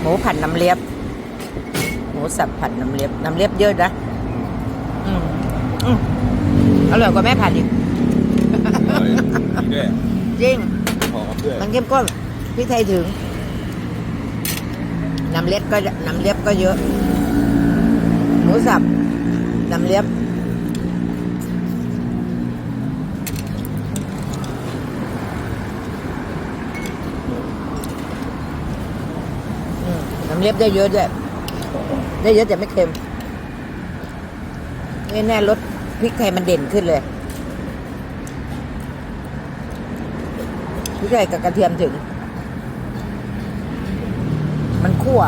หมูผัดน้ำเลียบ หมูสับผัดน้ำเลียบ น้ำเลียบเยอะนะอืมอืมอร่อยกว่าแม่ผัดอีกอร่อยดีด้วยจริง หอมด้วยมันเข้มข้นพริกไทยถึง น้ำเลียบก็น้ำเลียบก็เยอะ หมูสับ น้ำเลียบ อืมน้ำ เลียบได้เยอะด้วยได้เยอะแต่ไม่เค็มนี่แน่รสพริกไทยมันเด่นขึ้นเลยพริกไทยกับกระเทียมถึง มันคั่ว